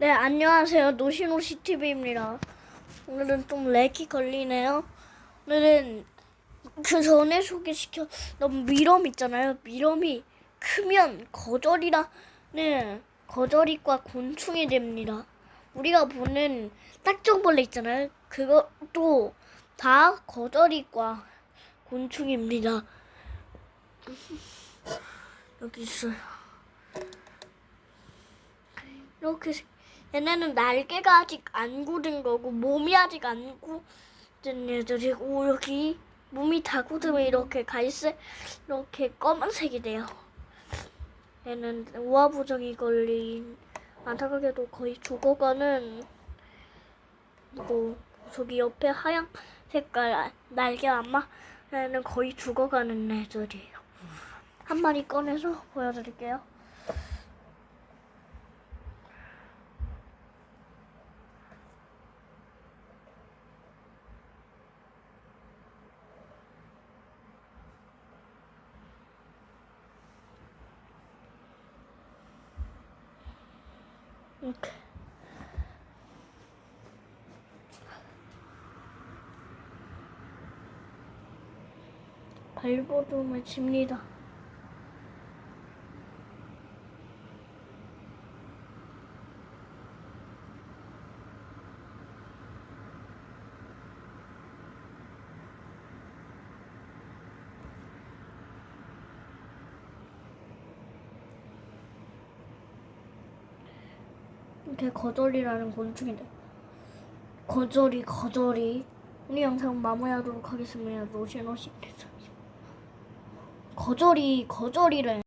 네, 안녕하세요. 노시노시 TV입니다. 오늘은 좀 렉이 걸리네요. 오늘은 그 전에 소개시켜 너무 미럼 있잖아요. 미럼이 크면 거절이라는 거절이과 곤충이 됩니다. 우리가 보는 딱정벌레 있잖아요. 그것도 다 거절이과 곤충입니다. 여기 있어요. 이렇게 생- 얘네는 날개가 아직 안 굳은 거고 몸이 아직 안 굳은 애들이고 여기 몸이 다 굳으면 이렇게 갈색 이렇게 검은색이 돼요. 얘는 우하부정이 걸린 안타깝게도 거의 죽어가는 뭐 저기 옆에 하얀 색깔 날개 안마는 거의 죽어가는 애들이에요. 한 마리 꺼내서 보여드릴게요. 이렇게. 발버둥을 칩니다. 이렇게 거절이라는 곤충인데 거절이 거절이 오늘 영상 마무리하도록 하겠습니다. 노시노시 거절이 거절이래.